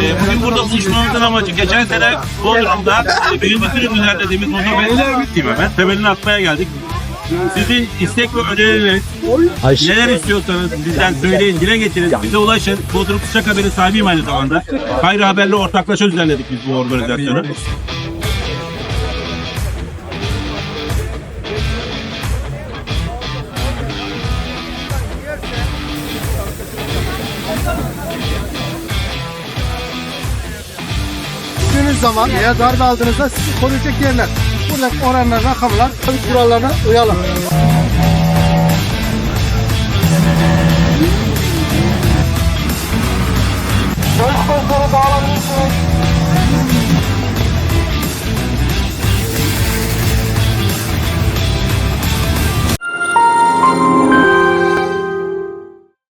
Bizim burada buluşmamızın amacı geçen sene Bodrum'da birinci sürüm düzenlediğimiz motor belediye bittiğime ben temelini atmaya geldik. Sizin istek ve önerileriniz Ayşe. neler istiyorsanız bizden söyleyin, dile getirin, bize ulaşın. Bodrum Kuşak Haber'in sahibiyim aynı zamanda. Hayri Haber'le ortaklaşa düzenledik biz bu organizasyonu. Düştüğünüz zaman veya darbe aldığınızda sizi koruyacak yerler. Buradaki oranlar, rakamlar, kurallarına uyalım.